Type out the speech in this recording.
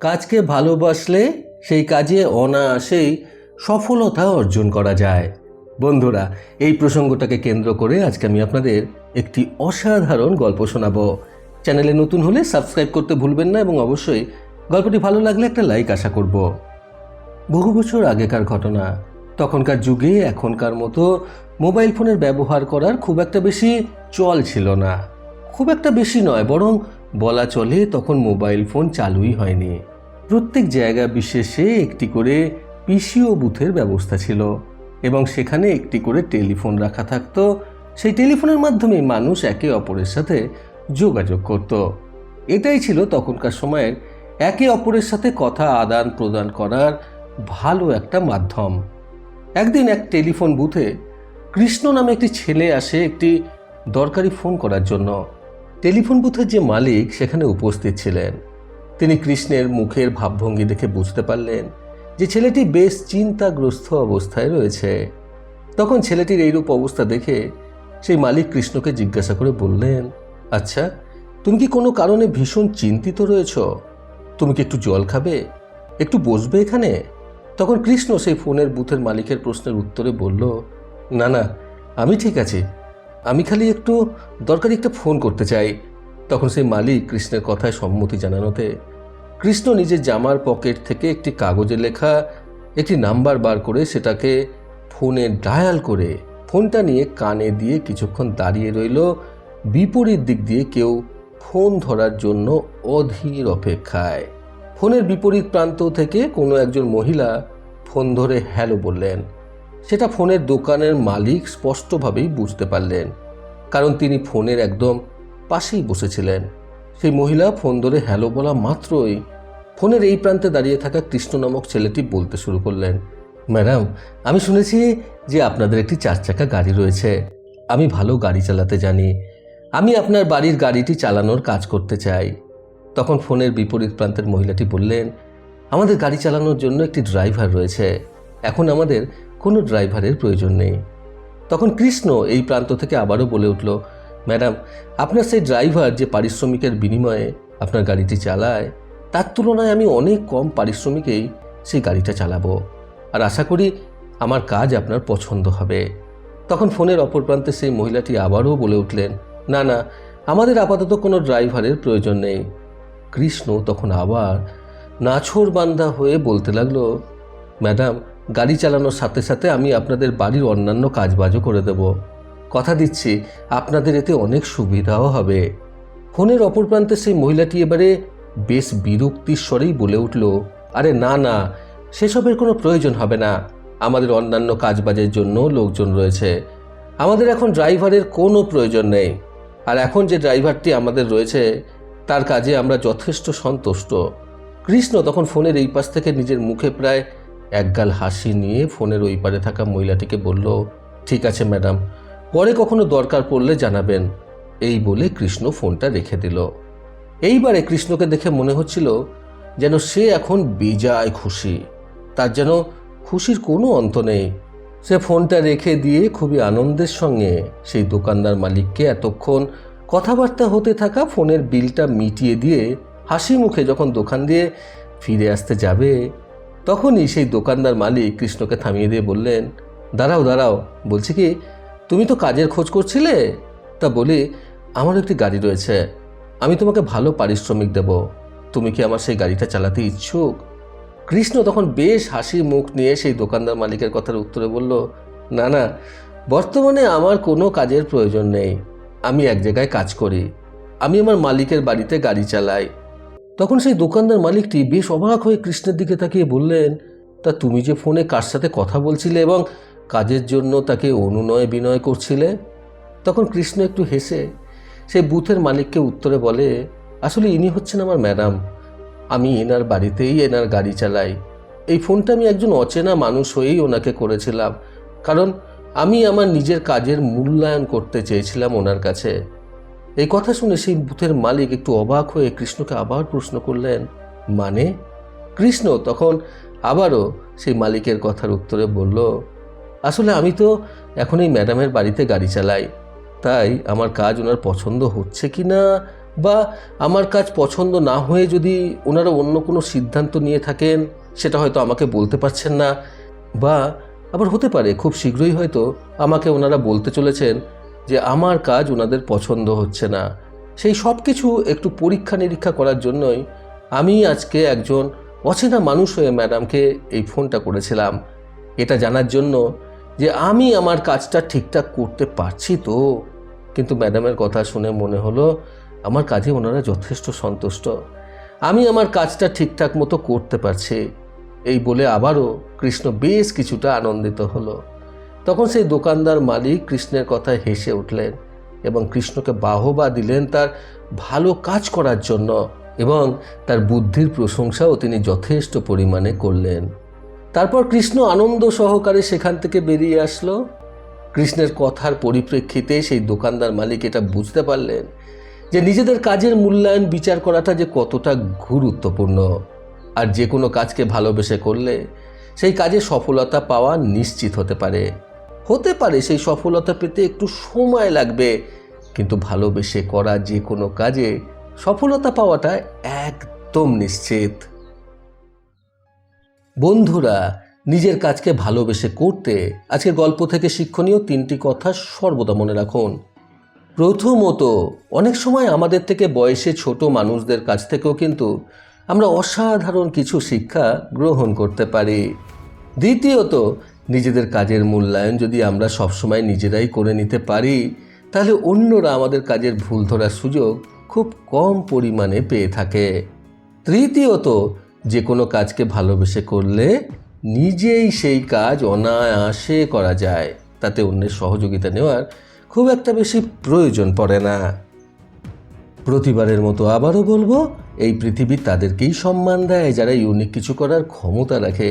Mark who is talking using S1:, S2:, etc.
S1: কাজকে ভালোবাসলে সেই কাজে অনায়াসেই সফলতা অর্জন করা যায়। বন্ধুরা, এই প্রসঙ্গটাকে কেন্দ্র করে আজকে আমি আপনাদের একটি অসাধারণ গল্প শোনাবো। চ্যানেলে নতুন হলে সাবস্ক্রাইব করতে ভুলবেন না এবং অবশ্যই গল্পটি ভালো লাগলে একটা লাইক আশা করব। বহু বছর আগেকার ঘটনা, তখনকার যুগে এখনকার মতো মোবাইল ফোনের ব্যবহার করার খুব একটা বেশি চল ছিল না। খুব একটা বেশি নয়, বরং বলা চলে তখন মোবাইল ফোন চালুই হয়নি। প্রত্যেক জায়গা বিশেষে একটি করে পিসিও বুথের ব্যবস্থা ছিল এবং সেখানে একটি করে টেলিফোন রাখা থাকতো। সেই টেলিফোনের মাধ্যমে মানুষ একে অপরের সাথে যোগাযোগ করত। এটাই ছিল তখনকার সময়ের একে অপরের সাথে কথা আদান প্রদান করার ভালো একটা মাধ্যম। একদিন এক টেলিফোন বুথে কৃষ্ণ নামে একটি ছেলে আসে একটি দরকারি ফোন করার জন্য। টেলিফোন বুথের যে মালিক সেখানে উপস্থিত ছিলেন। তিনি কৃষ্ণের মুখের ভাবভঙ্গি দেখে বুঝতে পারলেন যে ছেলেটি বেশ চিন্তাগ্রস্ত অবস্থায় রয়েছে। তখন ছেলেটির এইরূপ অবস্থা দেখে সেই মালিক কৃষ্ণকে জিজ্ঞাসা করে বললেন আচ্ছা তুমি কি কোনো কারণে ভীষণ চিন্তিত রয়েছ? তুমি কি একটু জল খাবে? একটু বসবে এখানে? তখন কৃষ্ণ সেই ফোনের বুথের মালিকের প্রশ্নের উত্তরে বলল, না না, আমি ঠিক আছি। আমি খালি একটু দরকারি একটা ফোন করতে চাই। তখন সেই মালিক কৃষ্ণের কথায় সম্মতি জানানোতে কৃষ্ণ নিজের জামার পকেট থেকে একটি কাগজে লেখা একটি নাম্বার বার করে সেটাকে ফোনে ডায়াল করে ফোনটা নিয়ে কানে দিয়ে কিছুক্ষণ দাঁড়িয়ে রইল। বিপরীত দিক দিয়ে কেউ ফোন ধরার জন্য অধীর অপেক্ষায়। ফোনের বিপরীত প্রান্ত থেকে কোনো একজন মহিলা ফোন ধরে হ্যালো বললেন সেটা ফোনের দোকানের মালিক স্পষ্টভাবেই বুঝতে পারলেন, কারণ তিনি ফোনের একদম পাশেই বসেছিলেন। সেই মহিলা ফোন ধরে হ্যালো বলা মাত্রই ফোনের এই প্রান্তে দাঁড়িয়ে থাকা কৃষ্ণ নামক ছেলেটি বলতে শুরু করলেন, ম্যাডাম, আমি শুনেছি যে আপনাদের একটি চার চাকা গাড়ি রয়েছে। আমি ভালো গাড়ি চালাতে জানি। আমি আপনার বাড়ির গাড়িটি চালানোর কাজ করতে চাই। তখন ফোনের বিপরীত প্রান্তের মহিলাটি বললেন, আমাদের গাড়ি চালানোর জন্য একটি ড্রাইভার রয়েছে। এখন আমাদের কোনো ড্রাইভারের প্রয়োজন নেই। তখন কৃষ্ণ এই প্রান্ত থেকে আবারও বলে উঠল, ম্যাডাম, আপনার সেই ড্রাইভার যে পারিশ্রমিকের বিনিময়ে আপনার গাড়িটি চালায়, তার তুলনায় আমি অনেক কম পারিশ্রমিকেই সেই গাড়িটা চালাবো। আর আশা করি আমার কাজ আপনার পছন্দ হবে। তখন ফোনের অপর প্রান্তে সেই মহিলাটি আবারও বলে উঠলেন, না না, আমাদের আপাতত কোনো ড্রাইভারের প্রয়োজন নেই। কৃষ্ণ তখন আবার নাছোড় বান্দা হয়ে বলতে লাগল, ম্যাডাম গাড়ি চালানোর সাথে সাথে আমি আপনাদের বাড়ির অন্যান্য কাজবাজও করে দেব। কথা দিচ্ছি, আপনাদের এতে অনেক সুবিধাও হবে। ফোনের অপর প্রান্তে সেই মহিলাটি এবারে বেশ বিরক্তির স্বরেই বলে উঠল, আরে না না, সেসবের কোনো প্রয়োজন হবে না। আমাদের অন্যান্য কাজবাজের জন্য লোকজন রয়েছে। আমাদের এখন ড্রাইভারের কোনো প্রয়োজন নেই। আর এখন যে ড্রাইভারটি আমাদের রয়েছে, তার কাজে আমরা যথেষ্ট সন্তুষ্ট। কৃষ্ণ তখন ফোনের এই পাশ থেকে নিজের মুখে প্রায় একগাল হাসি নিয়ে ফোনের ওই পারে থাকা মহিলাটিকে বলল, ঠিক আছে, ম্যাডাম। পরে কখনো দরকার পড়লে জানাবেন। এই বলে কৃষ্ণ ফোনটা রেখে দিল। এইবারে কৃষ্ণকে দেখে মনে হচ্ছিল যেন সে এখন বেজায় খুশি। তার যেন খুশির কোনো অন্ত নেই। সে ফোনটা রেখে দিয়ে খুবই আনন্দের সঙ্গে সেই দোকানদার মালিককে এতক্ষণ কথাবার্তা হতে থাকা ফোনের বিলটা মিটিয়ে দিয়ে হাসি মুখে যখন দোকান দিয়ে ফিরে আসতে যাবে তখনই সেই দোকানদার মালিক কৃষ্ণকে থামিয়ে দিয়ে বললেন, দাঁড়াও দাঁড়াও, বলছি কি, তুমি তো কাজের খোঁজ করছিলে? তা বলি আমার একটি গাড়ি রয়েছে, আমি তোমাকে ভালো পারিশ্রমিক দেব, তুমি কি আমার সেই গাড়িটা চালাতে ইচ্ছুক? কৃষ্ণ তখন বেশ হাসি মুখ নিয়ে সেই দোকানদার মালিকের কথার উত্তরে বলল, না না, বর্তমানে আমার কোনো কাজের প্রয়োজন নেই, আমি এক জায়গায় কাজ করি, আমি আমার মালিকের বাড়িতে গাড়ি চালাই তখন সেই দোকানদার মালিকটি বেশ অবাক হয়ে কৃষ্ণের দিকে তাকিয়ে বললেন, তা তুমি যে ফোনে কার সাথে কথা বলছিলে এবং কাজের জন্য তাকে অনুনয় বিনয় করছিলে? তখন কৃষ্ণ একটু হেসে সেই বুথের মালিককে উত্তরে বলে, আসলে ইনি হচ্ছেন আমার ম্যাডাম। আমি এনার বাড়িতেই এনার গাড়ি চালাই। এই ফোনটা আমি একজন অচেনা মানুষ হয়েই ওনাকে করেছিলাম। কারণ আমি আমার নিজের কাজের মূল্যায়ন করতে চেয়েছিলাম ওনার কাছে। এই কথা শুনে সেই বুথের মালিক একটু অবাক হয়ে কৃষ্ণকে আবার প্রশ্ন করলেন মানে? কৃষ্ণ তখন আবারও সেই মালিকের কথার উত্তরে বলল, আসলে আমি তো এখন এই ম্যাডামের বাড়িতে গাড়ি চালাই। তাই আমার কাজ ওনার পছন্দ হচ্ছে কি না? বা আমার কাজ পছন্দ না হয়ে যদি ওনারা অন্য কোনো সিদ্ধান্ত নিয়ে থাকেন, সেটা হয়তো আমাকে বলতে পারছেন না। বা আবার হতে পারে, খুব শীঘ্রই হয়তো আমাকে ওনারা বলতে চলেছেন যে আমার কাজ ওনাদের পছন্দ হচ্ছে না। সেই সব কিছু একটু পরীক্ষা নিরীক্ষা করার জন্যই আমি আজকে একজন অচেনা মানুষ হয়ে ম্যাডামকে এই ফোনটা করেছিলাম। এটা জানার জন্য যে আমি আমার কাজটা ঠিকঠাক করতে পারছি তো। কিন্তু ম্যাডামের কথা শুনে মনে হলো আমার কাজে ওনারা যথেষ্ট সন্তুষ্ট। আমি আমার কাজটা ঠিকঠাক মতো করতে পারছি। এই বলে আবারও কৃষ্ণ বেশ কিছুটা আনন্দিত হলো। তখন সেই দোকানদার মালিক কৃষ্ণের কথায় হেসে উঠলেন এবং কৃষ্ণকে বাহবা দিলেন তার ভালো কাজ করার জন্য এবং তার বুদ্ধির প্রশংসাও তিনি যথেষ্ট পরিমাণে করলেন। তারপর কৃষ্ণ আনন্দ সহকারে সেখান থেকে বেরিয়ে আসলো। কৃষ্ণের কথার পরিপ্রেক্ষিতে সেই দোকানদার মালিক এটা বুঝতে পারলেন যে নিজেদের কাজের মূল্যায়ন বিচার করাটা যে কতটা গুরুত্বপূর্ণ আর যে কোনো কাজকে ভালোবেসে করলে সেই কাজে সফলতা পাওয়া নিশ্চিত হতে পারে। হতে পারে সেই সফলতা পেতে একটু সময় লাগবে, কিন্তু ভালোবেসে করা যে কোনো কাজে সফলতা পাওয়াটা একদম নিশ্চিত। বন্ধুরা, নিজের কাজকে ভালোবেসে করতে আজকের গল্প থেকে শিক্ষণীয় তিনটি কথা সর্বদা মনে রাখুন। প্রথমত, অনেক সময় আমাদের থেকে বয়সে ছোট মানুষদের কাছ থেকেও কিন্তু আমরা অসাধারণ কিছু শিক্ষা গ্রহণ করতে পারি। দ্বিতীয়ত নিজেদের কাজের মূল্যায়ন যদি আমরা সবসময় নিজেরাই করে নিতে পারি, তাহলে অন্যরা আমাদের কাজের ভুল ধরার সুযোগ খুব কম পরিমাণে পেয়ে থাকে। তৃতীয়ত যে কোনো কাজকে ভালোবেসে করলে নিজেই সেই কাজ অনায়াসে করা যায়, তাতে অন্যের সহযোগিতা নেওয়ার খুব একটা বেশি প্রয়োজন পড়ে না। প্রতিবারের মতো আবারও বলব, এই পৃথিবী তাদেরকেই সম্মান দেয় যারা ইউনিক কিছু করার ক্ষমতা রাখে।